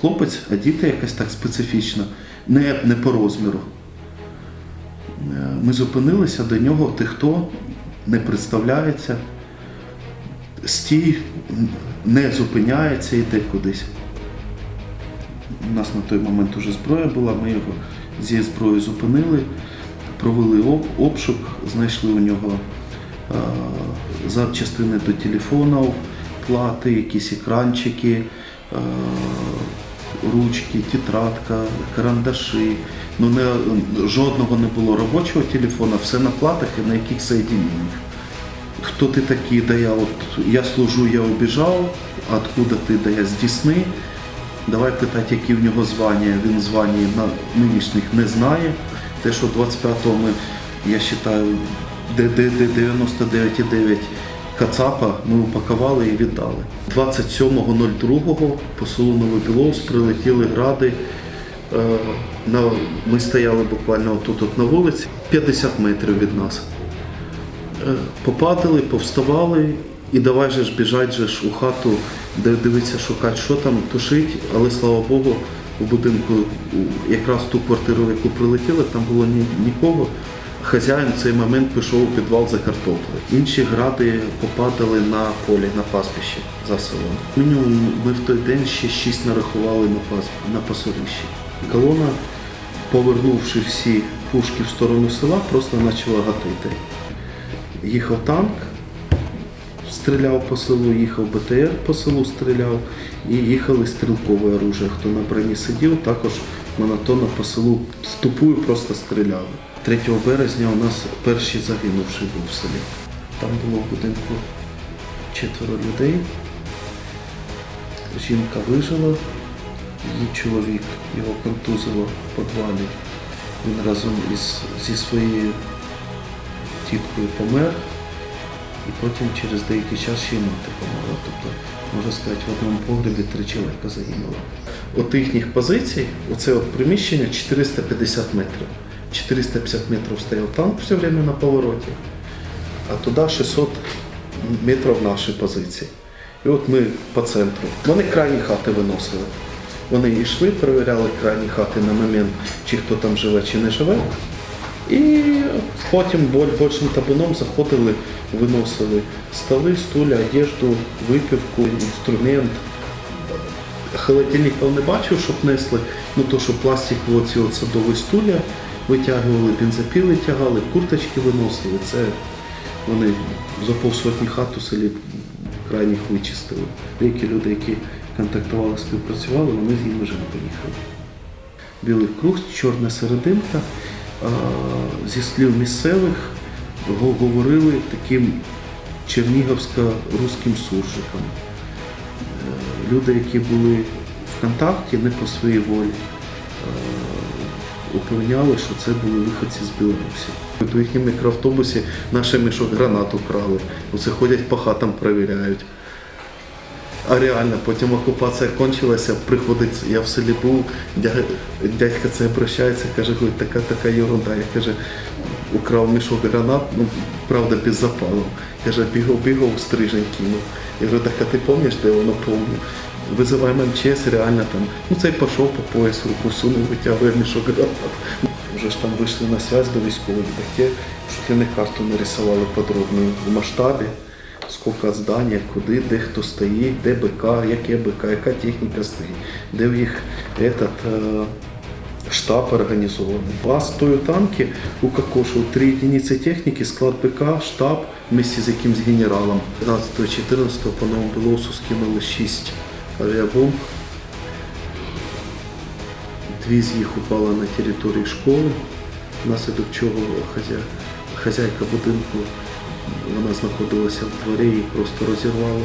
хлопець, а діти якась так специфічно, не, не по розміру. Е, Ми зупинилися до нього, ти хто не представляється, стій, не зупиняється, йде кудись. У нас на той момент уже зброя була, ми його зі зброєю зупинили, провели обшук, знайшли у нього е, запчастини до телефонів, плати, якісь екранчики, е, ручки, тетрадка, карандаші. Ну, не, жодного не було робочого телефона, все на платах і на яких соєдиненнях. Хто ти такий, да я от я служу, я убіжав, откуда ти, да я з Дісни. Давай питати, які в нього звання. Він звання на нинішніх не знає. Те, що 25-го ми, я вважаю, 99,9 Кацапа ми упакували і віддали. 27.02 по селу Новобіловс прилетіли гради. Е, ми стояли буквально тут от на вулиці, 50 метрів від нас. Е, Попадали, повставали і давай же ж біжать же ж у хату, де дивитися, шукати, що там, тушить, але слава Богу, у будинку якраз ту квартиру, в яку прилетіли, там було ні, нікого. Хазяїн в цей момент пішов у підвал за картоплею. Інші гради попадали на полі, на пастбищі за селом. Мінімум ми в той день ще шість нарахували на, пас, на пасовищі. Колона, повернувши всі пушки в сторону села, просто почала гатити. Їхав танк, стріляв по селу, їхав БТР по селу, стріляв, і їхали стрілкове оружие. Хто на броні сидів, також монотонно по селу ступую просто стріляли. 3 березня у нас перший загинувший був в селі. Там було в будинку четверо людей. Жінка вижила, її чоловік його контузило в підвалі. Він разом із, зі своєю тіткою помер, і потім через деякий час ще й мати померла. Тобто, можна сказати, в одному погребі три чоловіка загинуло. От їхніх позицій, оце от приміщення 450 метрів. 450 метрів стояв танк все время на повороті, а туди 600 метрів наші позиції. І от ми по центру. Вони крайні хати виносили. Вони йшли, перевіряли крайні хати на момент, чи хто там живе, чи не живе. І потім большим табуном заходили, виносили столи, стуля, одежду, випівку, інструмент. Холодильників не бачив, щоб несли, ну то, що пластикові оці от садові витягували, бензопіли тягали, курточки виносили. Це вони за півсотні хат у селі крайніх вичистили. Деякі люди, які контактували, співпрацювали, вони з ними вже не поїхали білий круг, чорна серединка. Зі слів місцевих говорили таким чернігівсько-руським суржиком. Е, Люди, які були в контакті не по своїй волі, е, що це були виходці з Білорусі. От У їхньому мікроавтобусі наші мішок гранат украли. Оце ходять по хатам, перевіряють. А реально, потім окупація кончилася, приходить, я в селі був, дя- дядька це обращається, каже, «Ой, така така ерунда. Я каже, украв мішок гранат, ну правда без запалу. Каже, бігав, бігав, стрижень кинув. Я говорю, так а ти пам'ятаєш, де воно повне? Визиваємо МЧС, реально там. Ну цей пішов по пояс, руку сунув, витягує мішок гранат. Вже ж там вийшли на связь до військових, таке, що ти не карту нарисували подробно в масштабі скільки здання, куди, де хто стоїть, де БК, яке БК, яка техніка стоїть, де в їх этот, е, штаб організований. Вас тою танки у Кокошу три единиці техніки, склад БК, штаб вместе з якимсь генералом. 15-14 по Новому Білоусу скинули 6 авіабомб. Дві з їх упали на території школи, внаслідок чого хазя... хазяйка будинку вона знаходилася в дворі і просто розірвала.